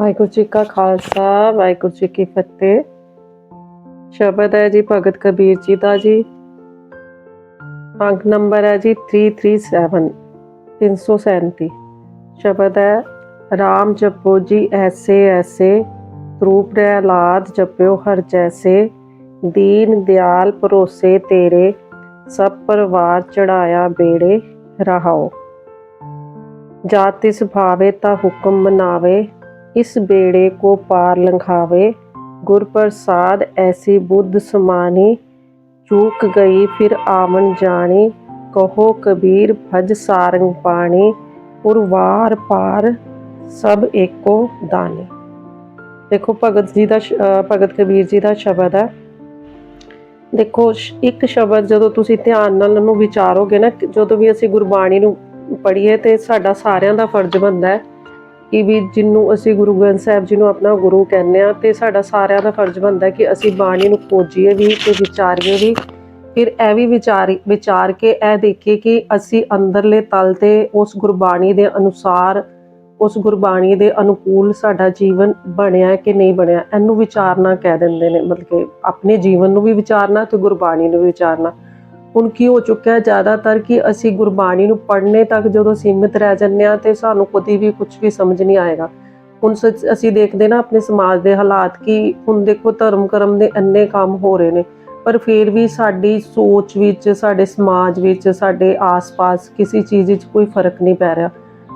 ਵਾਹਿਗੁਰੂ ਜੀ ਕਾ ਖਾਲਸਾ, ਵਾਹਿਗੁਰੂ ਜੀ ਕੀ ਫਤਿਹ। ਸ਼ਬਦ ਹੈ ਜੀ ਭਗਤ ਕਬੀਰ ਜੀ ਦਾ ਜੀ। ਅੰਕ ਨੰਬਰ ਹੈ ਜੀ 337 337 ਸ਼ਬਦ ਹੈ RAM ਜਪੋ ਜੀ ਐਸੇ ਐਸੇ, ਰੂਪ ਪ੍ਰਹਿਲਾਦ ਜਪਿਓ ਹਰ ਜੈਸੇ। ਦੀਨ ਦਿਆਲ ਭਰੋਸੇ ਤੇਰੇ, ਸਭ ਪਰਿਵਾਰ ਚੜਾਇਆ ਬੇੜੇ ਰਹਾਓ। ਜਾਤ ਤਿਸ ਭਾਵੇ ਤਾ ਹੁਕਮ ਮਨਾਵੇ ਇਸ ਬੇੜੇ ਕੋ ਪਾਰ ਲੰਘਾਵੇ। ਗੁਰ ਪ੍ਰਸਾਦ ਐਸੀ ਬੁੱਧ ਸਮਾਨੀ ਚੂਕ ਗਈ, ਫਿਰ ਆਵਣ ਜਾਣੀ, ਕਹੋ ਕਬੀਰ ਭਜ ਸਾਰੰਗ ਪਾਣੀ, ਪੁਰਵਾਰ ਪਾਰ ਸਭ ਏਕੋ ਦਾਨੀ। ਦੇਖੋ ਭਗਤ ਜੀ ਦਾ ਸ਼- ਭਗਤ ਕਬੀਰ ਜੀ ਦਾ ਸ਼ਬਦ ਹੈ। ਦੇਖੋ ਇੱਕ ਸ਼ਬਦ ਜਦੋਂ ਤੁਸੀਂ ਧਿਆਨ ਨਾਲ ਉਹਨੂੰ ਵਿਚਾਰੋਗੇ ਨਾ, ਜਦੋਂ ਵੀ ਅਸੀਂ ਗੁਰਬਾਣੀ ਨੂੰ ਪੜ੍ਹੀਏ ਤੇ ਸਾਡਾ ਸਾਰਿਆਂ ਦਾ ਫਰਜ਼ ਬਣਦਾ ਹੈ ਕਿ ਵੀ ਜਿਹਨੂੰ ਅਸੀਂ ਗੁਰੂ ਗ੍ਰੰਥ ਸਾਹਿਬ ਜੀ ਨੂੰ ਆਪਣਾ ਗੁਰੂ ਕਹਿੰਦੇ ਆ ਤੇ ਸਾਡਾ ਸਾਰਿਆਂ ਦਾ ਫਰਜ਼ ਬਣਦਾ ਕਿ ਅਸੀਂ ਬਾਣੀ ਨੂੰ ਖੋਜੀਏ ਵੀ ਤੇ ਵਿਚਾਰੀਏ ਵੀ। ਫਿਰ ਇਹ ਵੀ ਵਿਚਾਰੀ ਵਿਚਾਰ ਕੇ ਇਹ ਦੇਖੀਏ ਕਿ ਅਸੀਂ ਅੰਦਰਲੇ ਤਲ ਤੇ ਉਸ ਗੁਰਬਾਣੀ ਦੇ ਅਨੁਸਾਰ, ਉਸ ਗੁਰਬਾਣੀ ਦੇ ਅਨੁਕੂਲ ਸਾਡਾ ਜੀਵਨ ਬਣਿਆ ਕਿ ਨਹੀਂ ਬਣਿਆ, ਇਹਨੂੰ ਵਿਚਾਰਨਾ ਕਹਿ ਦਿੰਦੇ ਨੇ। ਮਤਲਬ ਕਿ ਆਪਣੇ ਜੀਵਨ ਨੂੰ ਵੀ ਵਿਚਾਰਨਾ ਤੇ ਗੁਰਬਾਣੀ ਨੂੰ ਵੀ ਵਿਚਾਰਨਾ। ਹੁਣ ਕੀ ਹੋ ਚੁੱਕਿਆ ਹੈ? ਜ਼ਿਆਦਾਤਰ ਕਿ ਅਸੀਂ ਗੁਰਬਾਣੀ ਨੂੰ ਪੜ੍ਹਨੇ ਤੱਕ ਜਦੋਂ ਸੀਮਿਤ ਰਹਿ ਜੰਨੇ ਆ ਤੇ ਸਾਨੂੰ ਕਦੀ ਵੀ ਕੁਝ ਵੀ ਸਮਝ ਨਹੀਂ ਆਏਗਾ। ਹੁਣ ਸ- ਅਸੀਂ ਦੇਖਦੇ ਨਾ ਆਪਣੇ ਸਮਾਜ ਦੇ ਹਾਲਾਤ ਕਿ, ਹੁਣ ਦੇਖੋ ਧਰਮ ਕਰਮ ਦੇ ਇੰਨੇ ਕੰਮ ਹੋ ਰਹੇ ਨੇ, ਪਰ ਫਿਰ ਵੀ ਸਾਡੀ ਸੋਚ ਵਿੱਚ, ਸਾਡੇ ਸਮਾਜ ਵਿੱਚ, ਸਾਡੇ ਆਸ-ਪਾਸ ਕਿਸੇ ਚੀਜ਼ ਵਿੱਚ ਕੋਈ ਫ਼ਰਕ ਨਹੀਂ ਪੈ ਰਿਹਾ।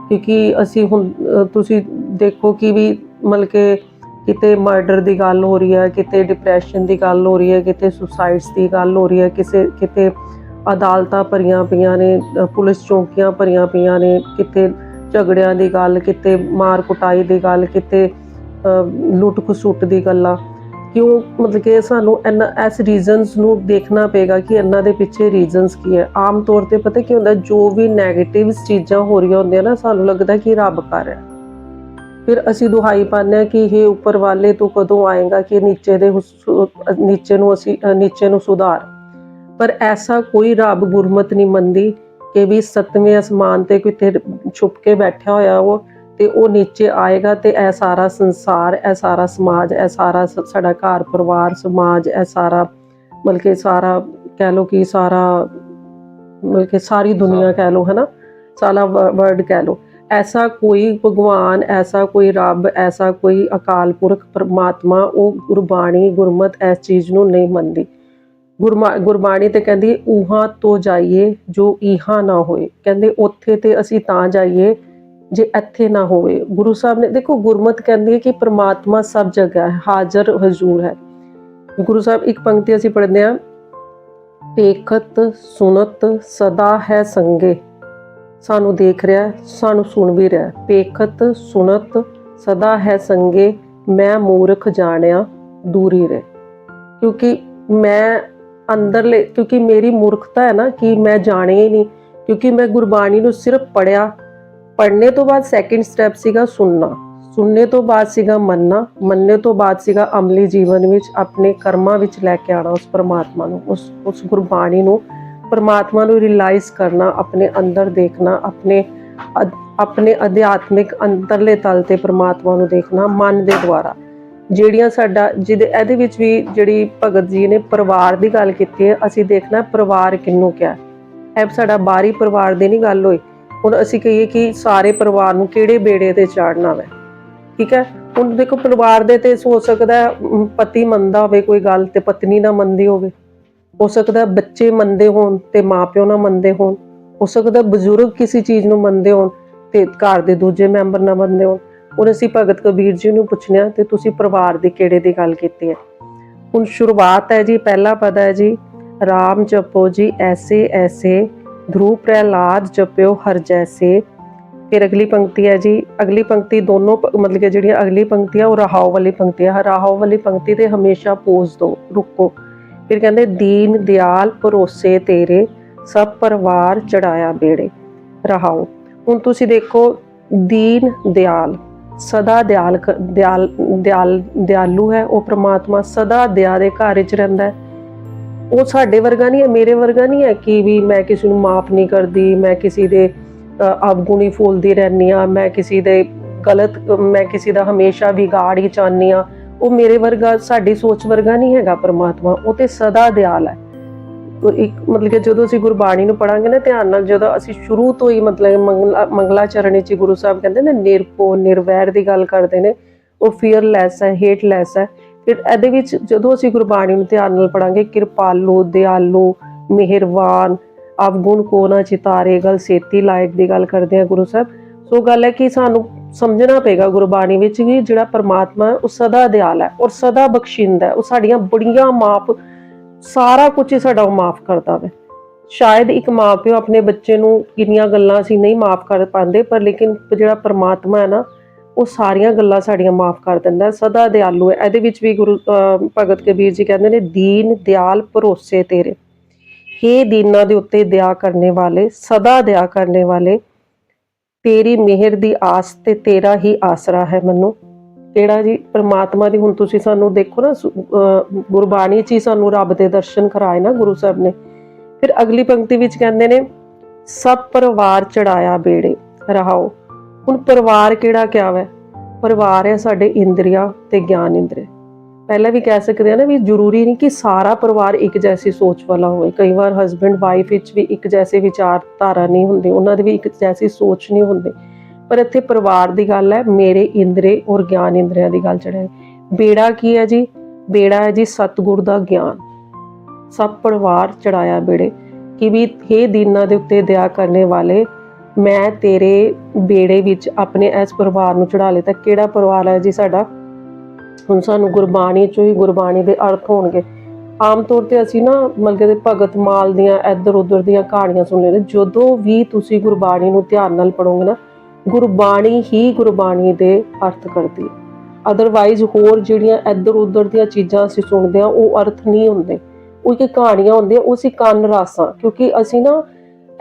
ਕਿਉਂਕਿ ਅਸੀਂ ਹੁਣ ਤੁਸੀਂ ਦੇਖੋ ਕਿ ਵੀ ਮਤਲਬ ਕਿ ਕਿਤੇ ਮਰਡਰ ਦੀ ਗੱਲ ਹੋ ਰਹੀ ਹੈ, ਕਿਤੇ ਡਿਪਰੈਸ਼ਨ ਦੀ ਗੱਲ ਹੋ ਰਹੀ ਹੈ, ਕਿਤੇ ਸੁਸਾਈਡਸ ਦੀ ਗੱਲ ਹੋ ਰਹੀ ਹੈ, ਕਿਸੇ, ਕਿਤੇ ਅਦਾਲਤਾਂ ਭਰੀਆਂ ਪਈਆਂ ਨੇ ਪੁਲਿਸ ਚੌਕੀਆਂ ਭਰੀਆਂ ਪਈਆਂ ਨੇ, ਕਿਤੇ ਝਗੜਿਆਂ ਦੀ ਗੱਲ, ਕਿਤੇ ਮਾਰ ਕੁਟਾਈ ਦੀ ਗੱਲ, ਕਿਤੇ ਲੁੱਟ ਖਸੁੱਟ ਦੀ ਗੱਲਾਂ। ਕਿਉਂ? ਮਤਲਬ ਕਿ ਸਾਨੂੰ ਇਹਨਾਂ ਐਸ ਰੀਜ਼ਨਸ ਨੂੰ ਦੇਖਣਾ ਪਏਗਾ ਕਿ ਇਹਨਾਂ ਦੇ ਪਿੱਛੇ ਰੀਜ਼ਨਸ ਕੀ ਹੈ। ਆਮ ਤੌਰ ਤੇ ਪਤਾ ਕੀ ਹੁੰਦਾ, ਜੋ ਵੀ 네ਗੇਟਿਵ ਚੀਜ਼ਾਂ ਹੋ ਰਹੀਆਂ ਹੁੰਦੀਆਂ ਨਾ, ਸਾਨੂੰ ਲੱਗਦਾ ਕਿ ਰੱਬ ਕਰ ਰਿਹਾ। ਫਿਰ ਅਸੀਂ ਦੁਹਾਈ ਹਾਂ ਕਿ ਇਹ ਉੱਪਰ ਵਾਲੇ ਤੂੰ ਕਦੋਂ ਆਏਗਾ ਕਿ ਨੀਚੇ ਦੇ ਨੀਚੇ ਨੂੰ ਅਸੀਂ ਨੀਚੇ ਨੂੰ ਸੁਧਾਰ। ਪਰ ਐਸਾ ਕੋਈ ਰੱਬ ਗੁਰਮਤ ਨਹੀਂ ਮੰਨਦੀ ਕਿ ਵੀ ਸੱਤਵੇਂ ਅਸਮਾਨ ਤੇ ਕਿਤੇ ਛੁਪ ਕੇ ਬੈਠਾ ਹੋਇਆ ਉਹ ਤੇ ਉਹ ਨੀਚੇ ਆਏਗਾ ਤੇ ਇਹ ਸਾਰਾ ਸੰਸਾਰ ਇਹ ਸਾਰਾ ਸਮਾਜ ਇਹ ਸਾਰਾ ਸਾਡਾ ਘਰ ਪਰਿਵਾਰ ਸਮਾਜ ਇਹ ਸਾਰਾ ਮਤਲਬ ਕਿ ਸਾਰਾ ਕਹਿ ਲੋ ਕਿ ਸਾਰਾ ਮਤਲਬ ਕਿ ਸਾਰੀ ਦੁਨੀਆ ਕਹਿ ਲੋ ਹੈ ਨਾ ਸਾਰਾ ਵਰਡ ਕਹਿ ਲੋ ਐਸਾ ਕੋਈ ਭਗਵਾਨ, ਐਸਾ ਕੋਈ ਰੱਬ, ਐਸਾ ਕੋਈ ਅਕਾਲ ਪੁਰਖ, ਪਰਮਾਤਮਾ, ਉਹ ਗੁਰਬਾਣੀ, ਗੁਰਮਤ ਇਸ ਚੀਜ਼ ਨੂੰ ਨਹੀਂ ਮੰਨਦੀ। ਗੁਰਮਾ, ਗੁਰਬਾਣੀ ਤੇ ਕਹਿੰਦੀ ਉਹਾਂ ਤੋਂ ਜਾਈਏ ਜੋ ਇਹਾਂ ਨਾ ਹੋਏ। ਕਹਿੰਦੇ, ਉੱਥੇ ਤੇ ਅਸੀਂ ਤਾਂ ਜਾਈਏ ਜੇ ਇੱਥੇ ਨਾ ਹੋਵੇ। ਗੁਰੂ ਸਾਹਿਬ ਨੇ, ਦੇਖੋ ਗੁਰਮਤ ਕਹਿੰਦੀ ਹੈ ਕਿ ਪ੍ਰਮਾਤਮਾ ਸਭ ਜਗ੍ਹਾ ਹੈ, ਹਾਜ਼ਰ ਹਜ਼ੂਰ ਹੈ। ਗੁਰੂ ਸਾਹਿਬ, ਇੱਕ ਪੰਕਤੀ ਅਸੀਂ ਪੜ੍ਹਦੇ ਹਾਂ। ਦੇਖਤ ਸੁਨਤ ਸਦਾ ਹੈ ਸੰਗੇ। ਸਾਨੂੰ ਦੇਖ ਰਿਹਾ ਸਾਨੂੰ ਸੁਣ ਵੀ ਰਿਹਾ ਹੈ। ਸੁਨਤ ਸਦਾ ਹੈ ਸੰਗੇ, ਮੈਂ ਮੂਰਖ ਜਾਣਿਆ, ਦੂਰੀ ਰਹਿ। ਕਿਉਂਕਿ ਮੈਂ ਅੰਦਰਲੇ, ਕਿਉਂਕਿ ਮੇਰੀ ਮੂਰਖਤਾ ਹੈ ਨਾ ਕਿ ਮੈਂ ਜਾਣਿਆ ਹੀ ਨਹੀਂ। ਕਿਉਂਕਿ ਮੈਂ ਗੁਰਬਾਣੀ ਨੂੰ ਸਿਰਫ ਪੜਿਆ ਪੜ੍ਹਨੇ ਤੋਂ ਬਾਅਦ ਸੈਕਿੰਡ ਸਟੈਪ ਸੀਗਾ ਸੁਣਨਾ। ਸੁਣਨੇ ਤੋਂ ਬਾਅਦ ਸੀਗਾ ਮੰਨਣਾ। ਮੰਨਣੇ ਤੋਂ ਬਾਅਦ ਸੀਗਾ ਅਮਲੀ ਜੀਵਨ ਵਿੱਚ ਆਪਣੇ ਕਰਮਾਂ ਵਿੱਚ ਲੈ ਕੇ ਆਣਾ ਉਸ ਪਰਮਾਤਮਾ ਨੂੰ, ਉਸ ਉਸ ਗੁਰਬਾਣੀ ਨੂੰ। ਪਰਮਾਤਮਾ ਨੂੰ ਰਿਅਲਾਈਜ਼ ਕਰਨਾ, ਆਪਣੇ ਅੰਦਰ ਦੇਖਣਾ, ਆਪਣੇ ਆਪਣੇ ਅਧਿਆਤਮਿਕ ਅੰਤਰਲੇ ਤਲ ਤੇ ਪਰਮਾਤਮਾ ਨੂੰ ਦੇਖਣਾ, ਮਨ ਦੇ ਦੁਆਰਾ। ਜਿਹੜੀਆਂ ਸਾਡਾ, ਜਿਹਦੇ, ਇਹਦੇ ਵਿੱਚ ਵੀ ਜਿਹੜੀ ਭਗਤ ਜੀ ਨੇ ਪਰਿਵਾਰ ਦੀ ਗੱਲ ਕੀਤੀ ਹੈ, ਅਸੀਂ ਦੇਖਣਾ ਪਰਿਵਾਰ ਕਿੰਨੂੰ ਕਿਹਾ ਇਹ ਸਾਡਾ ਬਾਹਰੀ ਪਰਿਵਾਰ ਦੀ ਨਹੀਂ ਗੱਲ ਹੋਈ। ਹੁਣ ਅਸੀਂ ਕਹੀਏ ਕਿ ਸਾਰੇ ਪਰਿਵਾਰ ਨੂੰ ਕਿਹੜੇ ਬੇੜੇ ਤੇ ਚਾੜਨਾ ਹੈ ਠੀਕ ਹੈ? ਹੁਣ ਦੇਖੋ, ਪਰਿਵਾਰ ਦੇ ਤੇ ਹੋ ਸਕਦਾ ਪਤੀ ਮੰਨਦਾ ਹੋਵੇ, ਕੋਈ ਗੱਲ ਤੇ ਪਤਨੀ ਨਾ ਮੰਨਦੀ ਹੋਵੇ। ਹੋ ਸਕਦਾ ਬੱਚੇ ਮੰਨਦੇ ਹੋਣ ਤੇ ਮਾਪਿਓ ਨਾ ਮੰਨਦੇ ਹੋਣ, ਹੋ ਸਕਦਾ ਬਜ਼ੁਰਗ ਕਿਸੇ ਚੀਜ਼ ਨੂੰ ਮੰਨਦੇ ਹੋਣ ਤੇ ਘਰ ਦੇ ਦੂਜੇ ਮੈਂਬਰ ਨਾ ਮੰਨਦੇ ਹੋਣ। ਹੁਣ ਅਸੀਂ ਭਗਤ ਕਬੀਰ ਜੀ ਨੂੰ ਪੁੱਛਿਆ ਤੇ ਤੁਸੀਂ ਪਰਿਵਾਰ ਦੇ ਕਿਹੜੇ ਦੀ ਗੱਲ ਕੀਤੀ ਹੈ? ਹੁਣ ਸ਼ੁਰੂਆਤ ਹੈ ਜੀ, ਪਹਿਲਾ ਪਦ ਹੈ ਜੀ RAM ਜਪੋ ਜੀ, ਐਸੇ ਐਸੇ ਧਰੂ ਪ੍ਰਹਿਲਾਦ ਜਪਿਓ ਹਰ ਜੈਸੇ। ਫਿਰ ਅਗਲੀ ਪੰਕਤੀ ਹੈ ਜੀ, ਅਗਲੀ ਪੰਕਤੀ ਦੋਨੋਂ ਮਤਲਬ ਕਿ ਜਿਹੜੀਆਂ ਅਗਲੀ ਪੰਕਤੀ ਆ ਉਹ ਰਹਾਉ ਵਾਲੀ ਪੰਕਤੀ ਆ ਰਹਾਉ ਵਾਲੀ ਪੰਕਤੀ ਤੇ ਹਮੇਸ਼ਾ ਪੋਜ਼ ਦੋ, ਰੁਕੋ। ਫਿਰ ਕਹਿੰਦੇ, ਦੀਨ ਦਿਆਲ ਭਰੋਸੇ ਤੇਰੇ, ਸਭ ਪਰਿਵਾਰ ਚੜਾਇਆ ਬੇੜੇ। ਰਹਾਉ ਹੁਣ ਤੁਸੀਂ ਦੇਖੋ, ਦੀਨ ਦਿਆਲ, ਸਦਾ ਦਿਆਲ ਦਿਆਲ ਦਿਆਲ, ਦਿਆਲੂ ਹੈ, ਉਹ ਪ੍ਰਮਾਤਮਾ ਸਦਾ ਦਇਆ ਦੇ ਘਰ ਵਿੱਚ ਰਹਿੰਦਾ ਹੈ। ਉਹ ਸਾਡੇ ਵਰਗਾ ਨਹੀਂ ਹੈ, ਮੇਰੇ ਵਰਗਾ ਨਹੀਂ ਹੈ ਕਿ ਵੀ ਮੈਂ ਕਿਸੇ ਨੂੰ ਮਾਫ ਨਹੀਂ ਕਰਦੀ, ਮੈਂ ਕਿਸੇ ਦੇ ਅਵਗੁਣੀ ਫੋਲਦੀ ਰਹਿੰਦੀ ਆ ਮੈਂ ਕਿਸੇ ਦੇ ਗਲਤ, ਮੈਂ ਕਿਸੇ ਦਾ ਹਮੇਸ਼ਾ ਵਿਗਾੜ ਹੀ ਚਾਹਨੀ ਆ ਉਹ ਮੇਰੇ ਵਰਗਾ, ਸਾਡੀ ਸੋਚ ਵਰਗਾ ਨਹੀਂ ਹੈਗਾ ਪਰਮਾਤਮਾ, ਉਹ ਤੇ ਸਦਾ ਦਿਆਲ ਹੈ। ਇੱਕ ਮਤਲਬ ਕਿ ਜਦੋਂ ਅਸੀਂ ਗੁਰਬਾਣੀ ਨੂੰ ਪੜਾਂਗੇ ਨਾ, ਧਿਆਨ ਨਾਲ ਜਦੋਂ ਅਸੀਂ ਸ਼ੁਰੂ ਤੋਂ ਹੀ ਮਤਲਬ ਮੰਗਲਾ ਚਰਨ ਵਿੱਚ ਗੁਰੂ ਸਾਹਿਬ ਕਹਿੰਦੇ ਨੇ ਨਿਰਭਉ ਨਿਰਵੈਰ ਦੀ ਗੱਲ ਕਰਦੇ ਨੇ, ਉਹ ਫੀਅਰਲੈਸ ਹੈ ਹੇਟਲੈਸ ਹੈ। ਫਿਰ ਇਹਦੇ ਵਿੱਚ ਜਦੋਂ ਅਸੀਂ ਗੁਰਬਾਣੀ ਨੂੰ ਧਿਆਨ ਨਾਲ ਪੜਾਂਗੇ ਕਿਰਪਾਲੂ, ਦਿਆਲੂ ਮਿਹਰਵਾਨ ਅਵਗੁਣ ਕੋ ਨਾ ਚਿਤਾਰੇ, ਗਲ ਸੇਤੀ ਲਾਇਕ ਦੀ ਗੱਲ ਕਰਦੇ ਆ ਗੁਰੂ ਸਾਹਿਬ। ਸੋ ਗੱਲ ਹੈ ਕਿ ਸਾਨੂੰ ਸਮਝਣਾ ਪਏਗਾ ਗੁਰਬਾਣੀ ਵਿੱਚ ਵੀ ਜਿਹੜਾ ਪਰਮਾਤਮਾ ਹੈ, ਉਹ ਸਦਾ ਦਿਆਲ ਹੈ ਔਰ ਸਦਾ ਬਖਸ਼ਿੰਦਾ ਹੈ। ਉਹ ਸਾਡੀਆਂ ਬੜੀਆਂ ਮਾਫ, ਸਾਰਾ ਕੁਝ ਹੀ ਸਾਡਾ ਉਹ ਮਾਫ ਕਰਦਾ ਹੈ ਸ਼ਾਇਦ ਇੱਕ ਮਾਪਿਓ ਆਪਣੇ ਬੱਚੇ ਨੂੰ ਕਿੰਨੀਆਂ ਗੱਲਾਂ ਅਸੀਂ ਨਹੀਂ ਮਾਫ ਕਰ ਪਾਉਂਦੇ, ਪਰ ਲੇਕਿਨ ਜਿਹੜਾ ਪਰਮਾਤਮਾ ਹੈ ਨਾ, ਉਹ ਸਾਰੀਆਂ ਗੱਲਾਂ ਸਾਡੀਆਂ ਮਾਫ ਕਰ ਦਿੰਦਾ ਸਦਾ ਦਿਆਲੂ ਹੈ। ਇਹਦੇ ਵਿੱਚ ਵੀ ਗੁਰੂ, ਅਹ, ਭਗਤ ਕਬੀਰ ਜੀ ਕਹਿੰਦੇ ਨੇ, ਦੀਨ ਦਿਆਲ ਭਰੋਸੇ ਤੇਰੇ। हे ਦੀਨਾਂ ਦੇ ਉੱਤੇ ਦਇਆ ਕਰਨੇ ਵਾਲੇ, ਸਦਾ ਦਇਆ ਕਰਨੇ ਵਾਲੇ ਤੇਰੀ ਮਿਹਰ ਦੀ ਆਸ ਤੇ ਤੇਰਾ ਹੀ ਆਸਰਾ ਹੈ ਮੈਨੂੰ। ਕਿਹੜਾ ਜੀ ਪ੍ਰਮਾਤਮਾ ਦੀ ਹੁਣ ਤੁਸੀਂ ਸਾਨੂੰ ਦੇਖੋ ਨਾ ਗੁਰਬਾਣੀ 'ਚ ਹੀ ਸਾਨੂੰ ਰੱਬ ਦੇ ਦਰਸ਼ਨ ਕਰਾਏ ਨਾ ਗੁਰੂ ਸਾਹਿਬ ਨੇ। ਫਿਰ ਅਗਲੀ ਪੰਕਤੀ ਵਿੱਚ ਕਹਿੰਦੇ ਨੇ, ਸਭ ਪਰਿਵਾਰ ਚੜਾਇਆ ਬੇੜੇ, ਰਹਾਓ। ਹੁਣ ਪਰਿਵਾਰ ਕਿਹੜਾ ਕਿਆ ਵੈ? ਪਰਿਵਾਰ ਹੈ ਸਾਡੇ ਇੰਦਰੀਆਂ ਤੇ ਗਿਆਨ ਇੰਦਰੀ ਪਹਿਲਾਂ ਵੀ ਕਹਿ ਸਕਦੇ ਆ ਨਾ ਵੀ ਜ਼ਰੂਰੀ ਨਹੀਂ ਕਿ ਸਾਰਾ ਪਰਿਵਾਰ ਇੱਕ ਜੈਸੀ ਸੋਚ ਵਾਲਾ ਹੋਵੇ। ਕਈ ਵਾਰ ਹਸਬੰਡ ਵਾਈਫ ਵਿੱਚ ਵੀ ਇੱਕ ਜੈਸੇ ਵਿਚਾਰਧਾਰਾ ਨਹੀਂ ਹੁੰਦੀ, ਉਹਨਾਂ ਦੀ ਵੀ ਇੱਕ ਜੈਸੀ ਸੋਚ ਨਹੀਂ ਹੁੰਦੀ। ਪਰ ਇੱਥੇ ਪਰਿਵਾਰ ਦੀ ਗੱਲ ਹੈ, ਮੇਰੇ ਇੰਦਰੇ ਔਰ ਗਿਆਨ ਇੰਦਰੀਆਂ ਦੀ ਗੱਲ ਚੜਿਆ ਬੇੜਾ ਕੀ ਹੈ ਜੀ? ਬੇੜਾ ਹੈ ਜੀ ਸਤਿਗੁਰ ਦਾ ਗਿਆਨ। ਸਭ ਪਰਿਵਾਰ ਚੜਾਇਆ ਬੇੜੇ ਕਿ ਵੀ हे ਦੀਨਾਂ ਦੇ ਉੱਤੇ ਦਇਆ ਕਰਨੇ ਵਾਲੇ, ਮੈਂ ਤੇਰੇ ਬੇੜੇ ਵਿੱਚ ਆਪਣੇ ਇਸ ਪਰਿਵਾਰ ਨੂੰ ਚੜਾ ਲਿਆ ਕਿਹੜਾ ਪਰਿਵਾਰ ਹੈ ਜੀ ਸਾਡਾ? ਹੁਣ ਸਾਨੂੰ ਗੁਰਬਾਣੀ ਚੋਂ ਹੀ ਗੁਰਬਾਣੀ ਦੇ ਅਰਥ ਹੋਣਗੇ। ਆਮ ਤੌਰ ਤੇ ਅਸੀਂ ਨਾ ਮਲਕੇ ਦੇ ਭਗਤ ਮਾਲ ਦੀਆਂ, ਇੱਧਰ ਉੱਧਰ ਦੀਆਂ ਕਹਾਣੀਆਂ ਸੁਣ ਲੈਂਦੇ ਜਦੋਂ ਵੀ ਤੁਸੀਂ ਗੁਰਬਾਣੀ ਨੂੰ ਧਿਆਨ ਨਾਲ ਪੜੋਗੇ ਨਾ, ਗੁਰਬਾਣੀ ਹੀ ਗੁਰਬਾਣੀ ਦੇ ਅਰਥ ਕਰਦੀ ਹੈ। ਅਦਰਵਾਈਜ਼ ਹੋਰ ਜਿਹੜੀਆਂ ਇੱਧਰ ਉੱਧਰ ਦੀਆਂ ਚੀਜ਼ਾਂ ਅਸੀਂ ਸੁਣਦੇ ਆ ਉਹ ਅਰਥ ਨਹੀਂ ਹੁੰਦੇ। ਉਹ ਇੱਕ ਕਹਾਣੀਆਂ ਹੁੰਦੀਆਂ, ਉਹ ਸੀ ਕੰਨ ਰਾਸਾਂ, ਕਿਉਂਕਿ ਅਸੀਂ ਨਾ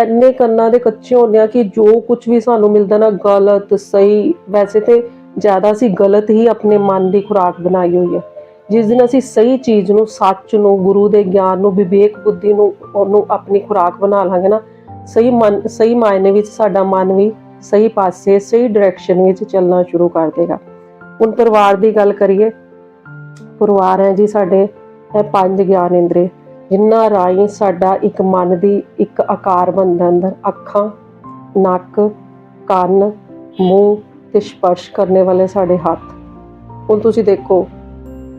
ਇੰਨੇ ਕੰਨਾਂ ਦੇ ਕੱਚੇ ਹੁੰਦੇ ਆ ਕਿ ਜੋ ਕੁਝ ਵੀ ਸਾਨੂੰ ਮਿਲਦਾ ਨਾ, ਗਲਤ, ਸਹੀ, ਵੈਸੇ ਤੇ ਜ਼ਿਆਦਾ ਅਸੀਂ ਗਲਤ ਹੀ ਆਪਣੇ ਮਨ ਦੀ ਖੁਰਾਕ ਬਣਾਈ ਹੋਈ ਹੈ। ਜਿਸ ਦਿਨ ਅਸੀਂ ਸਹੀ ਚੀਜ਼ ਨੂੰ, ਸੱਚ ਨੂੰ, ਗੁਰੂ ਦੇ ਗਿਆਨ ਨੂੰ, ਵਿਵੇਕ ਬੁੱਧੀ ਨੂੰ, ਉਹਨੂੰ ਆਪਣੀ ਖੁਰਾਕ ਬਣਾ ਲਾਂਗੇ ਨਾ, ਸਹੀ ਮਨ, ਸਹੀ ਮਾਇਨੇ ਵਿੱਚ ਸਾਡਾ ਮਨ ਵੀ ਸਹੀ ਪਾਸੇ, ਸਹੀ ਡਾਇਰੈਕਸ਼ਨ ਵਿੱਚ ਚੱਲਣਾ ਸ਼ੁਰੂ ਕਰ ਦੇਗਾ। ਹੁਣ ਪਰਿਵਾਰ ਦੀ ਗੱਲ ਕਰੀਏ, ਪਰਿਵਾਰ ਹੈ ਜੀ ਸਾਡੇ, ਇਹ ਪੰਜ ਗਿਆਨ ਇੰਦਰੀ ਜਿਨ੍ਹਾਂ ਰਾਹੀਂ ਸਾਡਾ ਇੱਕ ਮਨ ਦੀ ਇੱਕ ਆਕਾਰ ਬਣਦਾ ਅੰਦਰ, ਅੱਖਾਂ, ਨੱਕ, ਕੰਨ, ਮੂੰਹ ਤੇ ਸਪਰਸ਼ ਕਰਨੇ ਵਾਲੇ ਸਾਡੇ ਹੱਥ। ਹੁਣ ਤੁਸੀਂ ਦੇਖੋ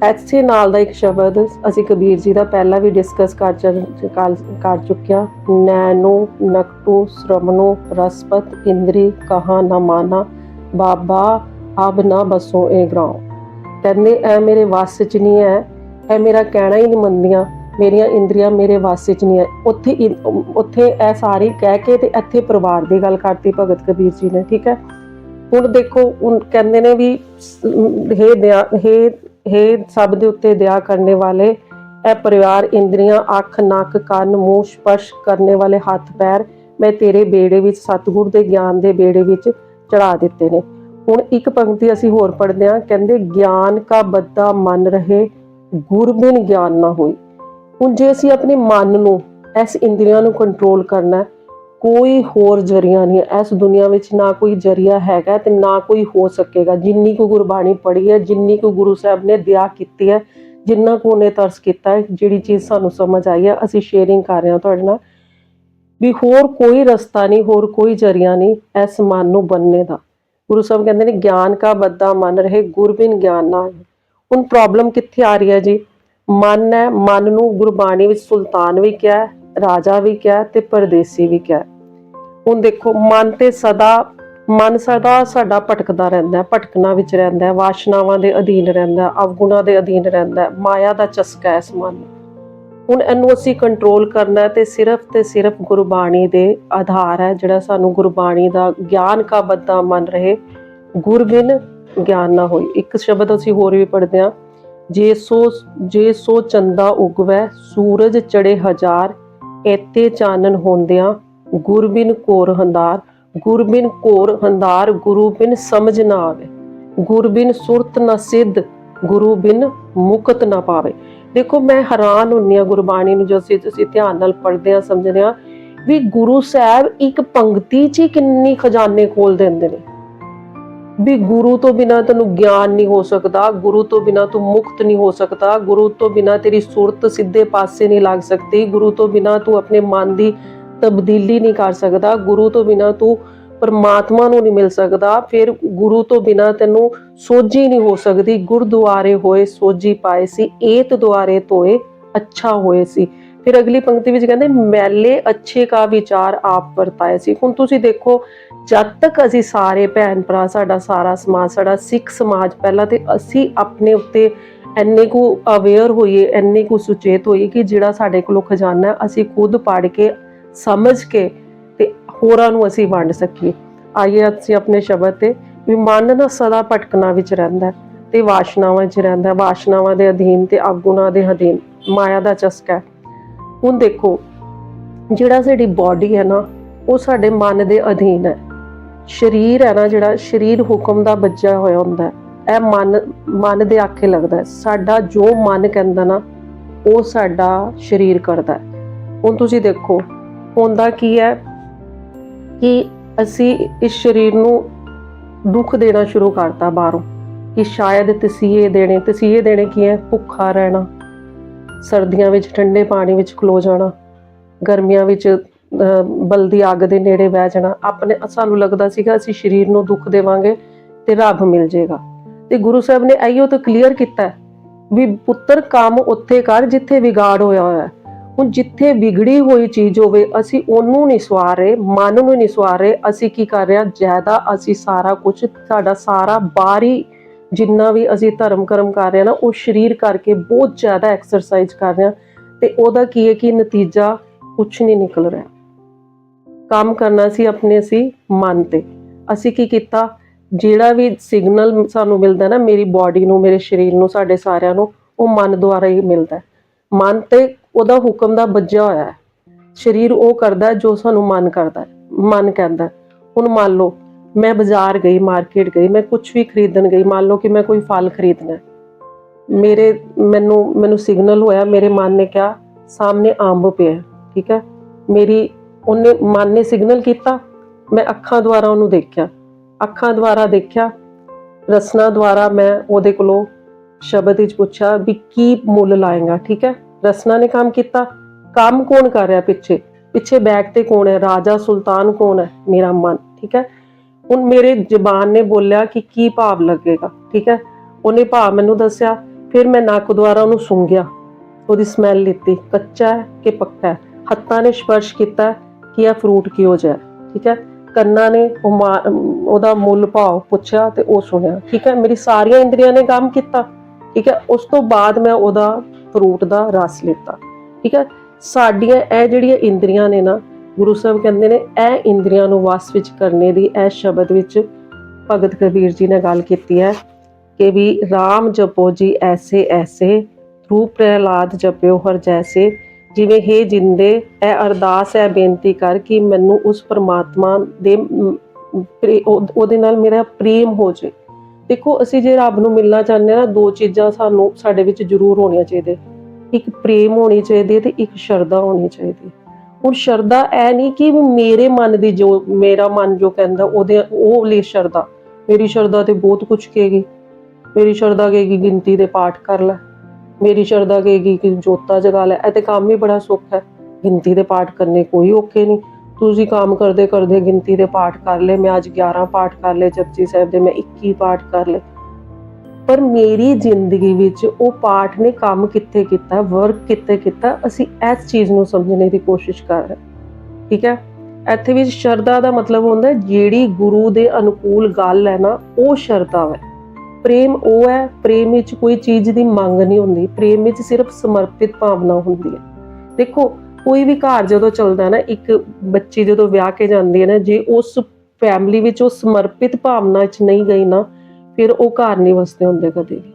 ਐਸੇ ਨਾਲ ਦਾ ਇੱਕ ਸ਼ਬਦ ਅਸੀਂ ਕਬੀਰ ਜੀ ਦਾ ਪਹਿਲਾਂ ਵੀ ਡਿਸਕਸ ਕਰ ਕਰ ਚੁੱਕਿਆ। ਨੈਨੋ ਨਕਟੂ ਸ਼ਰਮਨੋ ਰਸਪਤ, ਇੰਦਰੀ, ਕਹਾ ਨਾ ਮਾਨਾ, ਬਾਬਾ, ਅਬ ਨਾ ਬਸੋ ਇਹ ਗਰਾਉ। ਕਹਿੰਦੇ, ਇਹ ਮੇਰੇ ਵੱਸ ਚ ਨਹੀਂ ਹੈ, ਇਹ ਮੇਰਾ ਕਹਿਣਾ ਹੀ ਨਹੀਂ ਮੰਨਦੀਆਂ। ਮੇਰੀਆਂ ਇੰਦਰੀਆਂ ਮੇਰੇ ਵੱਸ ਚ ਨਹੀਂ ਹੈ। ਉੱਥੇ ਉੱਥੇ ਇਹ ਸਾਰੀ ਕਹਿ ਕੇ ਤੇ ਇੱਥੇ ਪਰਿਵਾਰ ਦੀ ਗੱਲ ਕਰਤੀ ਭਗਤ ਕਬੀਰ ਜੀ ਨੇ, ਠੀਕ ਹੈ? ਹੁਣ ਦੇਖੋ ਉਹ ਕਹਿੰਦੇ ਨੇ ਵੀ ਹੇ ਦਇਆ ਹੇ ਹੇ ਸਭ ਦੇ ਉੱਤੇ ਦਇਆ ਕਰਨੇ ਵਾਲੇ, ਇਹ ਪਰਿਵਾਰ ਇੰਦਰੀਆਂ ਅੱਖ, ਨੱਕ, ਕੰਨ, ਮੂੰਹ, ਸਪਰਸ਼ ਕਰਨ ਵਾਲੇ ਹੱਥ, ਪੈਰ, ਮੈਂ ਤੇਰੇ ਬੇੜੇ ਵਿੱਚ, ਸਤਗੁਰ ਦੇ ਗਿਆਨ ਦੇ ਬੇੜੇ ਵਿੱਚ ਚੜਾ ਦਿੱਤੇ ਨੇ। ਹੁਣ ਇੱਕ ਪੰਕਤੀ ਅਸੀਂ ਹੋਰ ਪੜ੍ਹਦੇ ਹਾਂ, ਕਹਿੰਦੇ, ਗਿਆਨ ਕਾ ਬੱਦਾ ਮਨ ਰਹੇ ਗੁਰ ਬਿਨ ਗਿਆਨ ਨਾ ਹੋਈ। ਹੁਣ ਜੇ ਅਸੀਂ ਆਪਣੇ ਮਨ ਨੂੰ, ਇਸ ਇੰਦਰੀਆਂ ਨੂੰ ਕੰਟਰੋਲ ਕਰਨਾ ਕੋਈ ਹੋਰ ਜਰੀਆ ਨਹੀਂ ਇਸ ਦੁਨੀਆ ਵਿੱਚ ਨਾ ਕੋਈ ਜਰੀਆ ਹੈਗਾ ਤੇ ਨਾ ਕੋਈ ਹੋ ਸਕੇਗਾ। ਜਿੰਨੀ ਕੁ ਗੁਰਬਾਣੀ ਪੜ੍ਹੀ ਹੈ, ਜਿੰਨੀ ਕੁ ਗੁਰੂ ਸਾਹਿਬ ਨੇ ਦਇਆ ਕੀਤੀ ਹੈ, ਜਿੰਨਾ ਕੁ ਉਹਨੇ ਤਰਸ ਕੀਤਾ ਹੈ, ਜਿਹੜੀ ਚੀਜ਼ ਸਾਨੂੰ ਸਮਝ ਆਈ ਹੈ, ਅਸੀਂ ਸ਼ੇਅਰਿੰਗ ਕਰ ਰਹੇ ਹਾਂ ਤੁਹਾਡੇ ਨਾਲ। ਵੀ ਹੋਰ ਕੋਈ ਰਸਤਾ ਨਹੀਂ, ਹੋਰ ਕੋਈ ਜਰੀਆ ਨਹੀਂ ਇਸ ਮਨ ਨੂੰ ਬੰਨਣੇ ਦਾ। ਗੁਰੂ ਸਾਹਿਬ ਕਹਿੰਦੇ ਨੇ, ਗਿਆਨ ਕਾ ਬੱਦਾ ਮਨ ਰਹੇ, ਗੁਰਬਿਨ ਗਿਆਨ ਨਾ ਹੋਏ। ਹੁਣ ਪ੍ਰੋਬਲਮ ਕਿੱਥੇ ਆ ਰਹੀ ਹੈ ਜੀ? ਮਨ ਹੈ, ਮਨ ਨੂੰ ਗੁਰਬਾਣੀ ਵਿੱਚ ਸੁਲਤਾਨ ਵੀ ਕਿਹਾ ਰਾਜਾ ਵੀ ਕਿਹਾ ਹੈ ਤੇ ਪਰਦੇਸੀ ਵੀ ਕਿਹਾ ਹੁਣ ਦੇਖੋ, ਮਨ ਤੇ ਸਦਾ, ਮਨ ਸਦਾ ਸਾਡਾ ਭਟਕਦਾ ਰਹਿੰਦਾ ਹੈ, ਭਟਕਣਾ ਵਿੱਚ ਰਹਿੰਦਾ ਹੈ, ਵਾਸ਼ਨਾਵਾਂ ਦੇ ਅਧੀਨ ਰਹਿੰਦਾ ਹੈ, ਅਵਗੁਣਾ ਦੇ ਅਧੀਨ ਰਹਿੰਦਾ ਹੈ, ਮਾਇਆ ਦਾ ਚਸਕਾ ਹੈ ਇਸ ਮਨ ਹੁਣ ਇਹਨੂੰ ਅਸੀਂ ਕੰਟਰੋਲ ਕਰਨਾ ਹੈ ਤੇ ਸਿਰਫ ਤੇ ਸਿਰਫ ਗੁਰਬਾਣੀ ਦੇ ਆਧਾਰ ਹੈ, ਜਿਹੜਾ ਸਾਨੂੰ ਗੁਰਬਾਣੀ ਦਾ ਗਿਆਨ ਕਾ ਬੱਦਾ ਮਨ ਰਹੇ, ਗੁਰਬਿਨ ਗਿਆਨ ਨਾ ਹੋਈ ਇੱਕ ਸ਼ਬਦ ਅਸੀਂ ਹੋਰ ਵੀ ਪੜ੍ਹਦੇ ਹਾਂ, ਜੇ ਸੋ ਜੇ ਸੋ ਚੰਦਾ ਉਗਵੈ, ਸੂਰਜ ਚੜੇ ਹਜ਼ਾਰ ਏਤੇ ਚਾਨਣ ਹੁੰਦਿਆਂ ਗੁਰਬਿਨ ਕੋਰ ਹੰਦਾਰ, ਗੁਰਬਿਨ ਕੋਰ ਹੰਦਾਰ ਗੁਰੂ ਬਿਨ ਸਮਝ ਨਾ ਆਵੇ। ਗੁਰਬਿਨ ਸੁਰਤ ਨਾ ਸਿੱਧ, ਗੁਰੂ ਬਿਨ ਮੁਕਤ ਨਾ ਪਾਵੇ। ਦੇਖੋ, ਮੈਂ ਹੈਰਾਨ ਹੁੰਨੀ ਆ ਗੁਰਬਾਣੀ ਨੂੰ, ਜੋ ਅਸੀਂ ਤੁਸੀਂ ਧਿਆਨ ਨਾਲ ਪੜ੍ਹਦੇ ਆ ਸਮਝਦੇ ਆ ਵੀ ਗੁਰੂ ਸਾਹਿਬ ਇੱਕ ਪੰਕਤੀ 'ਚ ਹੀ ਕਿੰਨੀ ਖਜ਼ਾਨੇ ਖੋਲ ਦਿੰਦੇ ਨੇ। ਵੀ ਗੁਰੂ ਤੋਂ ਬਿਨਾ ਤੈਨੂੰ ਗਿਆਨ ਨਹੀਂ ਹੋ ਸਕਦਾ, ਗੁਰੂ ਤੋਂ ਬਿਨਾ ਤੂੰ ਮੁਕਤ ਨਹੀਂ ਹੋ ਸਕਦਾ, ਗੁਰੂ ਤੋਂ ਬਿਨਾ ਤੇਰੀ ਸੁਰਤ ਸਿੱਧੇ ਪਾਸੇ ਨਹੀਂ ਲੱਗ ਸਕਦੀ, ਗੁਰੂ ਤੋਂ ਬਿਨਾ ਤੂੰ ਆਪਣੇ ਮਨ ਦੀ ਤਬਦੀਲੀ ਨਹੀਂ ਕਰ ਸਕਦਾ, ਗੁਰੂ ਤੋਂ ਬਿਨਾ ਤੂੰ ਪਰਮਾਤਮਾ ਨੂੰ ਨਹੀਂ ਮਿਲ ਸਕਦਾ, ਫਿਰ ਗੁਰੂ ਤੋਂ ਬਿਨਾ ਤੈਨੂੰ ਸੋਝੀ ਨਹੀਂ ਹੋ ਸਕਦੀ। ਗੁਰਦੁਆਰੇ ਹੋਏ ਸੋਝੀ ਪਾਏ ਸੀ, ਏਤ ਦੁਆਰੇ ਤੋਏ ਅੱਛਾ ਹੋਏ ਸੀ। ਫਿਰ ਅਗਲੀ ਪੰਕਤੀ ਵਿੱਚ ਕਹਿੰਦੇ, ਮੈਲੇ ਅੱਛੇ ਕਾ ਵਿਚਾਰ ਆਪ ਵਰਤਾਏ ਸੀ। ਹੁਣ ਤੁਸੀਂ ਦੇਖੋ, ਜਦ ਤੱਕ ਅਸੀਂ ਸਾਰੇ ਭੈਣ ਭਰਾ, ਸਾਡਾ ਸਾਰਾ ਸਮਾਜ, ਸਾਡਾ ਸਿੱਖ ਸਮਾਜ ਪਹਿਲਾਂ ਤੇ ਅਸੀਂ ਆਪਣੇ ਉੱਤੇ ਇੰਨੇ ਕੁ ਅਵੇਅਰ ਹੋਈਏ, ਇੰਨੇ ਕੁ ਸੁਚੇਤ ਹੋਈਏ ਕਿ ਜਿਹੜਾ ਸਾਡੇ ਕੋਲ ਖਜ਼ਾਨਾ ਅਸੀਂ ਖੁਦ ਪੜ ਕੇ ਸਮਝ ਕੇ ਤੇ ਹੋਰਾਂ ਨੂੰ ਅਸੀਂ ਵੰਡ ਸਕੀਏ। ਆਈਏ ਅਸੀਂ ਆਪਣੇ ਸ਼ਬਦ ਤੇ ਵੀ ਮਨ ਨਾ ਸਦਾ ਭਟਕਣਾ ਵਿੱਚ ਰਹਿੰਦਾ ਤੇ ਵਾਸ਼ਨਾਵਾਂ ਵਿੱਚ ਰਹਿੰਦਾ ਵਾਸ਼ਨਾਵਾਂ ਦੇ ਅਧੀਨ ਤੇ ਅਗੁਣਾ ਦੇ ਅਧੀਨ ਮਾਇਆ ਦਾ ਚਸਕਾ ਹੈ। ਹੁਣ ਦੇਖੋ, ਜਿਹੜਾ ਸਾਡੀ ਬਾਡੀ ਹੈ ਨਾ, ਉਹ ਸਾਡੇ ਮਨ ਦੇ ਅਧੀਨ ਹੈ। ਸਰੀਰ ਹੈ ਨਾ, ਜਿਹੜਾ ਸਰੀਰ ਹੁਕਮ ਦਾ ਬੱਜਾ ਹੋਇਆ ਹੁੰਦਾ ਹੈ। ਇਹ ਮਨ ਮਨ ਦੇ ਆਖੇ ਲੱਗਦਾ ਹੈ। ਸਾਡਾ ਜੋ ਮਨ ਕਹਿੰਦਾ ਨਾ, ਉਹ ਸਾਡਾ ਸਰੀਰ ਕਰਦਾ ਹੈ। ਹੁਣ ਤੁਸੀਂ ਦੇਖੋ ਹੁੰਦਾ ਕੀ ਹੈ ਕਿ ਅਸੀਂ ਇਸ ਸਰੀਰ ਨੂੰ ਦੁੱਖ ਦੇਣਾ ਸ਼ੁਰੂ ਕਰਤਾ ਬਾਹਰੋਂ ਕਿ ਸ਼ਾਇਦ ਤਸੀਹੇ ਦੇਣੇ ਤਸੀਹੇ ਦੇਣੇ ਕੀ ਹੈ? ਭੁੱਖਾ ਰਹਿਣਾ ਸਰਦੀਆਂ ਵਿੱਚ ਠੰਡੇ ਪਾਣੀ ਵਿੱਚ ਖਲੋ ਜਾਣਾ ਗਰਮੀਆਂ ਵਿੱਚ ਅਹ, ਬਲਦੀ ਅੱਗ ਦੇ ਨੇੜੇ ਬਹਿ ਜਾਣਾ ਆਪਣੇ ਸਾਨੂੰ ਲੱਗਦਾ ਸੀਗਾ ਅਸੀਂ ਸਰੀਰ ਨੂੰ ਦੁੱਖ ਦੇਵਾਂਗੇ ਤੇ ਰੱਬ ਮਿਲ ਜਾਏਗਾ। ਤੇ ਗੁਰੂ ਸਾਹਿਬ ਨੇ ਆਈਓ ਤਾਂ ਕਲੀਅਰ ਕੀਤਾ ਵੀ ਪੁੱਤਰ ਕੰਮ ਉੱਥੇ ਕਰ ਜਿੱਥੇ ਵਿਗਾੜ ਹੋਇਆ ਹੋਇਆ ਹੈ। ਹੁਣ ਜਿੱਥੇ ਵਿਗੜੀ ਹੋਈ ਚੀਜ਼ ਹੋਵੇ, ਅਸੀਂ ਉਹਨੂੰ ਨਹੀਂ ਸਵਾਰ ਰਹੇ ਮਨ ਨੂੰ ਨਹੀਂ ਸਵਾਰ ਰਹੇ ਅਸੀਂ ਕੀ ਕਰ ਰਹੇ ਹਾਂ? ਜ਼ਿਆਦਾ ਅਸੀਂ ਸਾਰਾ ਕੁਝ ਸਾਡਾ ਸਾਰਾ ਬਾਹਰੀ ਜਿੰਨਾ ਵੀ ਅਸੀਂ ਧਰਮ ਕਰਮ ਕਰ ਰਹੇ ਹਾਂ ਨਾ, ਉਹ ਸਰੀਰ ਕਰਕੇ ਬਹੁਤ ਜ਼ਿਆਦਾ ਐਕਸਰਸਾਈਜ਼ ਕਰ ਰਹੇ ਹਾਂ ਤੇ ਉਹਦਾ ਕੀ ਹੈ ਕਿ ਨਤੀਜਾ ਕੁਝ ਨਹੀਂ ਨਿਕਲ ਰਿਹਾ। ਕੰਮ ਕਰਨਾ ਸੀ ਆਪਣੇ ਸੀ ਮਨ ਤੇ। ਅਸੀਂ ਕੀ ਕੀਤਾ? ਜਿਹੜਾ ਵੀ ਸਿਗਨਲ ਸਾਨੂੰ ਮਿਲਦਾ ਨਾ, ਮੇਰੀ ਬਾਡੀ ਨੂੰ, ਮੇਰੇ ਸਰੀਰ ਨੂੰ, ਸਾਡੇ ਸਾਰਿਆਂ ਨੂੰ, ਉਹ ਮਨ ਦੁਆਰਾ ਹੀ ਮਿਲਦਾ ਮਨ ਤੇ ਉਹਦਾ ਹੁਕਮ ਦਾ ਬੱਜਿਆ ਹੋਇਆ ਹੈ। ਸਰੀਰ ਉਹ ਕਰਦਾ ਜੋ ਸਾਨੂੰ ਮਨ ਕਰਦਾ ਮਨ ਕਹਿੰਦਾ ਹੁਣ ਮੰਨ ਲਓ, ਮੈਂ ਬਾਜ਼ਾਰ ਗਈ, ਮਾਰਕੀਟ ਗਈ, ਮੈਂ ਕੁਝ ਵੀ ਖਰੀਦਣ ਗਈ, ਮੰਨ ਲਓ ਕਿ ਮੈਂ ਕੋਈ ਫਲ ਖਰੀਦਣਾ ਮੇਰੇ, ਮੈਨੂੰ ਮੈਨੂੰ ਸਿਗਨਲ ਹੋਇਆ, ਮੇਰੇ ਮਨ ਨੇ ਕਿਹਾ, ਸਾਹਮਣੇ ਅੰਬ ਪਿਆ ਠੀਕ ਹੈ? ਮੇਰੀ, ਉਹਨੇ, ਮਨ ਨੇ ਸਿਗਨਲ ਕੀਤਾ, ਮੈਂ ਅੱਖਾਂ ਦੁਆਰਾ ਉਹਨੂੰ ਦੇਖਿਆ। ਅੱਖਾਂ ਦੁਆਰਾ ਦੇਖਿਆ, ਰਸਨਾ ਦੁਆਰਾ ਮੈਂ ਉਹਦੇ ਕੋਲੋਂ ਸ਼ਬਦ ਵਿੱਚ ਪੁੱਛਿਆ ਵੀ ਕੀ ਮੁੱਲ ਲਾਏਗਾ, ਠੀਕ ਹੈ? ਰਸਨਾ ਨੇ ਕੰਮ ਕੀਤਾ। ਕੰਮ ਕੌਣ ਕਰ ਰਿਹਾ ਪਿੱਛੇ? ਪਿੱਛੇ ਬੈਕ ਤੇ ਕੌਣ ਹੈ? ਰਾਜਾ ਸੁਲਤਾਨ ਕੌਣ ਹੈ? ਮੇਰਾ ਮਨ, ਠੀਕ ਹੈ? ਹੁਣ ਮੇਰੇ ਜ਼ਬਾਨ ਨੇ ਬੋਲਿਆ ਕਿ ਕੀ ਭਾਵ ਲੱਗੇਗਾ, ਠੀਕ ਹੈ? ਉਹਨੇ ਭਾਵ ਮੈਨੂੰ ਦੱਸਿਆ, ਫਿਰ ਮੈਂ ਨੱਕ ਦੁਆਰਾ ਉਹਨੂੰ ਸੁੰਘਿਆ। ਉਹਦੀ ਸਮੈਲ ਲਿੱਤੀ, ਕੱਚਾ ਹੈ ਕਿ ਪੱਕਾ ਹੈ? ਹੱਥਾਂ ਨੇ ਸਪਰਸ਼ ਕੀਤਾ ਕਿ ਇਹ ਫਰੂਟ ਕਿਉਂ ਜਿਹਾ ਠੀਕ ਹੈ? ਕੰਨਾਂ ਨੇ ਉਹ ਮਾ- ਉਹਦਾ ਮੁੱਲ ਭਾਵ ਪੁੱਛਿਆ ਤੇ ਉਹ ਸੁਣਿਆ, ਠੀਕ ਹੈ? ਮੇਰੀ ਸਾਰੀਆਂ ਇੰਦਰੀਆਂ ਨੇ ਕੰਮ ਕੀਤਾ, ਠੀਕ ਹੈ? ਉਸ ਤੋਂ ਬਾਅਦ ਮੈਂ ਉਹਦਾ ਫਰੂਟ ਦਾ ਰਸ ਲਿੱਤਾ। ਠੀਕ ਹੈ? ਸਾਡੀਆਂ ਇਹ ਜਿਹੜੀਆਂ ਇੰਦਰੀਆਂ ਨੇ ਨਾ, ਗੁਰੂ ਸਾਹਿਬ ਕਹਿੰਦੇ ਨੇ, ਇਹ ਇੰਦਰੀਆਂ ਨੂੰ ਵਸ ਵਿੱਚ ਕਰਨੇ ਦੀ, ਇਹ ਸ਼ਬਦ ਵਿੱਚ ਭਗਤ ਕਬੀਰ ਜੀ ਨੇ ਗੱਲ ਕੀਤੀ ਹੈ ਕਿ ਵੀ RAM ਜਪੋ ਜੀ ਐਸੇ ਐਸੇ, ਰੂਪ ਪ੍ਰਹਿਲਾਦ ਜਪਿਓ ਹਰ ਜੈਸੇ। ਜਿਵੇਂ, ਹੈ ਜਿੰਦੇ, ਇਹ ਅਰਦਾਸ ਹੈ ਬੇਨਤੀ ਕਰ ਕਿ ਮੈਨੂੰ ਉਸ ਪਰਮਾਤਮਾ ਦੇ ਉਹਦੇ ਨਾਲ ਮੇਰਾ ਪ੍ਰੇਮ ਹੋ ਜਾਵੇ। ਦੇਖੋ, ਅਸੀਂ ਜੇ ਰੱਬ ਨੂੰ ਮਿਲਣਾ ਚਾਹੁੰਦੇ ਹਾਂ ਨਾ, ਦੋ ਚੀਜ਼ਾਂ ਸਾਨੂੰ ਸਾਡੇ ਵਿੱਚ ਜ਼ਰੂਰ ਹੋਣੀਆਂ ਚਾਹੀਦੀਆਂ ਇੱਕ ਪ੍ਰੇਮ ਹੋਣੀ ਚਾਹੀਦੀ ਹੈ ਤੇ ਇੱਕ ਸ਼ਰਧਾ ਹੋਣੀ ਚਾਹੀਦੀ ਹੁਣ ਸ਼ਰਧਾ ਐ ਨਹੀਂ ਕਿ ਮੇਰੇ ਮਨ ਦੀ ਜੋ, ਮੇਰਾ ਮਨ ਜੋ ਕਹਿੰਦਾ, ਉਹਦੇ, ਉਹ ਲਈ ਸ਼ਰਧਾ। ਮੇਰੀ ਸ਼ਰਧਾ ਤੇ ਬਹੁਤ ਕੁਝ ਕਹੇਗੀ। ਮੇਰੀ ਸ਼ਰਧਾ ਕਹੇਗੀ, ਗਿਣਤੀ ਦੇ ਪਾਠ ਕਰ ਲੈ। ਮੇਰੀ ਸ਼ਰਧਾ ਕਹੇਗੀ ਕਿ ਜੋਤਾ ਜਗਾ ਲੈ। ਇਹ ਤੇ ਕੰਮ ਹੀ ਬੜਾ ਸੌਖਾ ਹੈ। ਗਿਣਤੀ ਦੇ ਪਾਠ ਕਰਨੇ ਕੋਈ ਔਖੇ ਨਹੀਂ। ਤੁਸੀਂ ਕੰਮ ਕਰਦੇ ਕਰਦੇ ਗਿਣਤੀ ਦੇ ਪਾਠ ਕਰ ਲਏ, ਮੈਂ ਅੱਜ 11 ਪਾਠ ਕਰ ਲਏ, ਜਪਜੀ ਸਾਹਿਬ ਦੇ ਮੈਂ 21 ਪਾਠ ਕਰ ਲਏ। ਪਰ ਮੇਰੀ ਜ਼ਿੰਦਗੀ ਵਿੱਚ ਉਹ ਪਾਠ ਨੇ ਕੰਮ ਕਿੱਥੇ ਕੀਤਾ ਵਰਕ ਕਿੱਥੇ ਕੀਤਾ, ਅਸੀਂ ਇਸ ਚੀਜ਼ ਨੂੰ ਸਮਝਣੇ ਦੀ ਕੋਸ਼ਿਸ਼ ਕਰ ਰਹੇ ਠੀਕ ਹੈ? ਇੱਥੇ ਵਿੱਚ ਸ਼ਰਧਾ ਦਾ ਮਤਲਬ ਹੁੰਦਾ ਜਿਹੜੀ ਗੁਰੂ ਦੇ ਅਨੁਕੂਲ ਗੱਲ ਹੈ ਨਾ, ਉਹ ਸ਼ਰਧਾ ਹੈ। ਪ੍ਰੇਮ ਉਹ ਹੈ, ਪ੍ਰੇਮ ਵਿੱਚ ਕੋਈ ਚੀਜ਼ ਦੀ ਮੰਗ ਨਹੀਂ ਹੁੰਦੀ, ਪ੍ਰੇਮ ਵਿੱਚ ਸਿਰਫ ਸਮਰਪਿਤ ਭਾਵਨਾ ਹੁੰਦੀ ਹੈ। ਦੇਖੋ ਕੋਈ ਵੀ ਘਰ ਜਦੋਂ ਚੱਲਦਾ ਨਾ ਇੱਕ ਬੱਚੀ ਜਦੋਂ ਵਿਆਹ ਕੇ ਜਾਂਦੀ ਹੈ ਨਾ ਜੇ ਉਸ ਫੈਮਿਲੀ ਵਿੱਚ ਉਹ ਸਮਰਪਿਤ ਭਾਵਨਾ ਵਿੱਚ ਨਹੀਂ ਗਈ ਨਾ ਫਿਰ ਉਹ ਘਰ ਨਹੀਂ ਵਸਦੇ ਹੁੰਦੇ ਕਦੇ ਵੀ।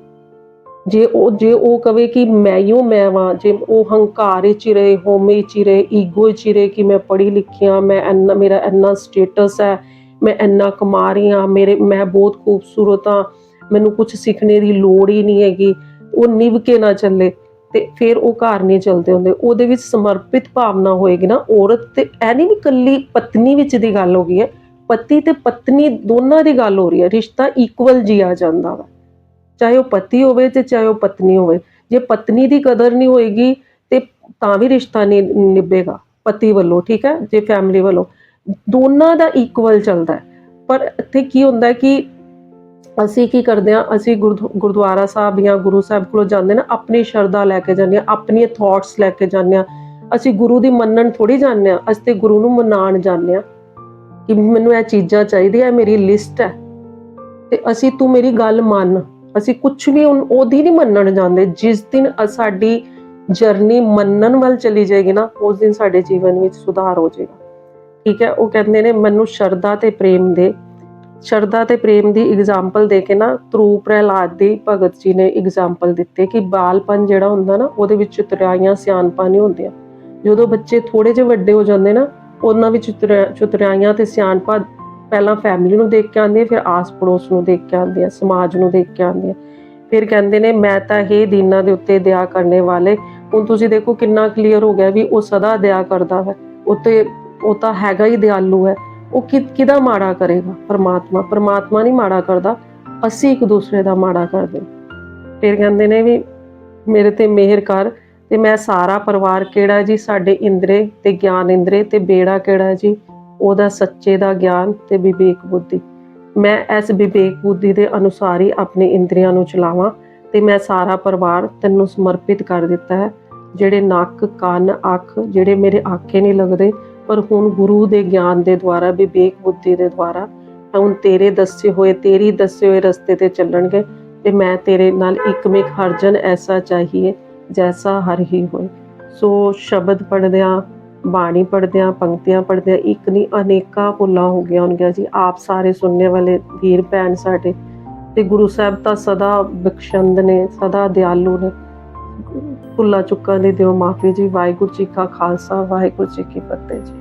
ਜੇ ਉਹ ਜੇ ਉਹ ਕਵੇ ਕਿ ਮੈਂ ਹੀ ਹਾਂ, ਮੈਂ ਵਾਂ ਜੇ ਉਹ ਹੰਕਾਰ ਵਿੱਚ ਹੀ ਰਹੇ ਹੋਮੇ ਵਿੱਚ ਹੀ ਰਹੇ ਈਗੋ ਵਿੱਚ ਹੀ ਰਹੇ ਕਿ ਮੈਂ ਪੜ੍ਹੀ ਲਿਖੀ ਹਾਂ ਮੈਂ ਇੰਨਾ ਮੇਰਾ ਇੰਨਾ ਸਟੇਟਸ ਹੈ ਮੈਂ ਇੰਨਾ ਕਮਾ ਰਹੀ ਹਾਂ ਮੇਰੇ ਮੈਂ ਬਹੁਤ ਖੂਬਸੂਰਤ ਹਾਂ ਮੈਨੂੰ ਕੁਝ ਸਿੱਖਣੇ ਦੀ ਲੋੜ ਹੀ ਨਹੀਂ ਹੈਗੀ ਉਹ ਨਿਭ ਕੇ ਨਾ ਚੱਲੇ। ਤੇ ਫਿਰ ਉਹ ਘਰ ਨਹੀਂ ਚੱਲਦੇ ਹੁੰਦੇ। ਉਹਦੇ ਵਿੱਚ ਸਮਰਪਿਤ ਭਾਵਨਾ ਹੋਏਗੀ ਨਾ, ਔਰਤ ਤੇ ਐ ਨਹੀਂ ਵੀ ਕੱਲੀ ਪਤਨੀ ਵਿੱਚ ਦੀ ਗੱਲ ਹੋ ਗਈ ਹੈ, ਪਤੀ ਤੇ ਪਤਨੀ ਦੋਨਾਂ ਦੀ ਗੱਲ ਹੋ ਰਹੀ ਹੈ, ਰਿਸ਼ਤਾ ਇਕੁਅਲ ਜੀਆ ਜਾਂਦਾ ਵਾ। ਚਾਹੇ ਉਹ ਪਤੀ ਹੋਵੇ ਤੇ ਚਾਹੇ ਉਹ ਪਤਨੀ ਹੋਵੇ, ਜੇ ਪਤਨੀ ਦੀ ਕਦਰ ਨਹੀਂ ਹੋਏਗੀ ਤੇ ਤਾਂ ਵੀ ਰਿਸ਼ਤਾ ਨਹੀਂ ਨਿਭੇਗਾ ਪਤੀ ਵੱਲੋਂ, ਠੀਕ ਹੈ, ਜੇ ਫੈਮਿਲੀ ਵੱਲੋਂ। ਦੋਨਾਂ ਦਾ ਇਕੁਅਲ ਚੱਲਦਾ ਪਰ ਇੱਥੇ ਕੀ ਹੁੰਦਾ ਕਿ ਅਸੀਂ ਕੀ ਕਰਦੇ ਹਾਂ, ਅਸੀਂ ਗੁਰਦੁ- ਗੁਰਦੁਆਰਾ ਸਾਹਿਬ ਜਾਂ ਗੁਰੂ ਸਾਹਿਬ ਕੋਲ ਜਾਂਦੇ ਨਾ, ਆਪਣੀ ਸ਼ਰਧਾ ਲੈ ਕੇ ਜਾਂਦੇ ਹਾਂ, ਆਪਣੀਆਂ ਥਾਟਸ ਲੈ ਕੇ ਜਾਂਦੇ ਹਾਂ। ਅਸੀਂ ਗੁਰੂ ਦੀ ਮੰਨਣ ਥੋੜੀ ਜਾਂਦੇ ਹਾਂ, ਅਸੀਂ ਤੇ ਗੁਰੂ ਨੂੰ ਮਨਾਣ ਜਾਂਦੇ ਹਾਂ ਕਿ ਮੈਨੂੰ ਇਹ ਚੀਜ਼ਾਂ ਚਾਹੀਦੀਆਂ, ਇਹ ਮੇਰੀ ਲਿਸਟ ਹੈ। ਤੇ ਅਸੀਂ ਤੂੰ ਮੇਰੀ ਗੱਲ ਮੰਨ। ਅਸੀਂ ਕੁਝ ਵੀ ਉਨ- ਉਹਦੀ ਨਹੀਂ ਮੰਨਣ ਜਾਂਦੇ। ਜਿਸ ਦਿਨ ਸਾਡੀ ਜਰਨੀ ਮੰਨਣ ਵੱਲ ਚਲੀ ਜਾਏਗੀ ਨਾ, ਉਸ ਦਿਨ ਸਾਡੇ ਜੀਵਨ ਵਿੱਚ ਸੁਧਾਰ ਹੋ ਜਾਏਗਾ। ਠੀਕ ਹੈ, ਉਹ ਕਹਿੰਦੇ ਨੇ, ਮੈਨੂੰ ਸ਼ਰਧਾ ਤੇ ਪ੍ਰੇਮ ਦੇ ਸ਼ਰਧਾ ਤੇ ਪ੍ਰੇਮ ਦੀ ਐਗਜ਼ਾਮਪਲ ਦੇ ਕੇ ਨਾ ਧਰੂ ਪ੍ਰਹਿਲਾਦ ਦੀ ਭਗਤ ਜੀ ਨੇ ਐਗਜ਼ਾਮਪਲ ਦਿੱਤੇ ਕਿ ਬਾਲਪਨ ਜਿਹੜਾ ਹੁੰਦਾ ਨਾ, ਉਹਦੇ ਵਿੱਚ ਚਤੁਰਾਈਆਂ ਸਿਆਣਪਾਂ ਨਹੀਂ ਹੁੰਦੀਆਂ। ਜਦੋਂ ਬੱਚੇ ਥੋੜੇ ਜਿਹੇ ਵੱਡੇ ਹੋ ਜਾਂਦੇ ਨਾ, ਉਹਨਾਂ ਵਿੱਚ ਚਤੁਰਾ- ਚਤੁਰਾਈਆਂ ਤੇ ਸਿਆਣਪਾਂ ਪਹਿਲਾਂ ਫੈਮਿਲੀ ਨੂੰ ਦੇਖ ਕੇ ਆਉਂਦੀ ਹੈ ਫਿਰ ਆਸ ਪੜੋਸ ਨੂੰ ਦੇਖ ਕੇ ਆਉਂਦੇ ਆ ਸਮਾਜ ਨੂੰ ਦੇਖ ਕੇ ਆਉਂਦੇ ਆ ਫਿਰ ਕਹਿੰਦੇ ਨੇ, ਮੈਂ ਤਾਂ ਇਹ ਦੀਨਾਂ ਦੇ ਉੱਤੇ ਦਇਆ ਕਰਨੇ ਵਾਲੇ, ਹੁਣ ਤੁਸੀਂ ਦੇਖੋ ਕਿੰਨਾ ਕਲੀਅਰ ਹੋ ਗਿਆ ਵੀ ਉਹ ਸਦਾ ਦਇਆ ਕਰਦਾ ਹੈ। ਉਹ ਤੇ, ਉਹ ਤਾਂ ਹੈਗਾ ਹੀ ਦਿਆਲੂ ਹੈ। ਉਹ ਕਿਹਦਾ ਮਾੜਾ ਕਰੇਗਾ? ਪਰਮਾਤਮਾ। ਪਰਮਾਤਮਾ ਨਹੀਂ ਮਾੜਾ ਕਰਦਾ। ਅਸੀਂ ਇੱਕ ਦੂਸਰੇ ਦਾ ਮਾੜਾ ਕਰਦੇ। ਫਿਰ ਕਹਿੰਦੇ ਨੇ ਵੀ ਮੇਰੇ ਤੇ ਮਿਹਰ ਕਰ ਤੇ ਮੈਂ ਸਾਰਾ ਪਰਿਵਾਰ ਕਿਹੜਾ ਜੀ? ਸਾਡੇ ਇੰਦਰੇ ਤੇ ਗਿਆਨ ਇੰਦਰੇ ਤੇ ਬੇੜਾ ਕਿਹੜਾ ਜੀ? ਉਹਦਾ ਸੱਚੇ ਦਾ ਗਿਆਨ ਤੇ ਵਿਵੇਕ ਬੁੱਧੀ। ਮੈਂ ਇਸ ਵਿਵੇਕ ਬੁੱਧੀ ਦੇ ਅਨੁਸਾਰ ਹੀ ਆਪਣੇ ਇੰਦਰੀਆਂ ਨੂੰ ਚਲਾਵਾਂ ਤੇ ਮੈਂ ਸਾਰਾ ਪਰਿਵਾਰ ਤੈਨੂੰ ਸਮਰਪਿਤ ਕਰ ਦਿੱਤਾ ਹੈ। ਜਿਹੜੇ ਨੱਕ, ਕੰਨ, ਅੱਖ, ਜਿਹੜੇ ਮੇਰੇ ਆਖੇ ਨਹੀਂ ਲੱਗਦੇ ਪਰ ਹੁਣ ਗੁਰੂ ਦੇ ਗਿਆਨ ਦੇ ਦੁਆਰਾ, ਵਿਵੇਕ ਬੁੱਧੀ ਦੇ ਦੁਆਰਾ ਹੁਣ ਤੇਰੇ ਦੱਸੇ ਹੋਏ, ਤੇਰੀ ਦੱਸੇ ਹੋਏ ਰਸਤੇ ਤੇ ਚੱਲਣਗੇ ਤੇ ਮੈਂ ਤੇਰੇ ਨਾਲ ਇੱਕਮਿਕ ਹਰਜਨ ਐਸਾ ਚਾਹੀਏ ਜੈਸਾ ਹਰ ਹੀ ਹੋਏ। ਸੋ ਸ਼ਬਦ ਪੜ੍ਹਦਿਆਂ, ਬਾਣੀ ਪੜ੍ਹਦਿਆਂ, ਪੰਕਤੀਆਂ ਪੜ੍ਹਦਿਆਂ ਇੱਕ ਨਹੀਂ, ਅਨੇਕਾਂ ਭੁੱਲਾਂ ਹੋ ਗਿਆ ਹੋਣਗੀਆਂ ਜੀ। ਆਪ ਸਾਰੇ ਸੁਣਨੇ ਵਾਲੇ ਵੀਰ ਭੈਣ ਸਾਡੇ ਤੇ ਗੁਰੂ ਸਾਹਿਬ ਤਾਂ ਸਦਾ ਬਖਸ਼ੰਦ ਨੇ, ਸਦਾ ਦਿਆਲੂ ਨੇ। ਭੁੱਲਾਂ ਚੁੱਕਾਂ ਦੇ ਦਿਓ ਮਾਫੀ ਜੀ। ਵਾਹਿਗੁਰੂ ਜੀ ਕਾ ਖਾਲਸਾ, ਵਾਹਿਗੁਰੂ ਜੀ ਕੀ ਫਤਿਹ ਜੀ।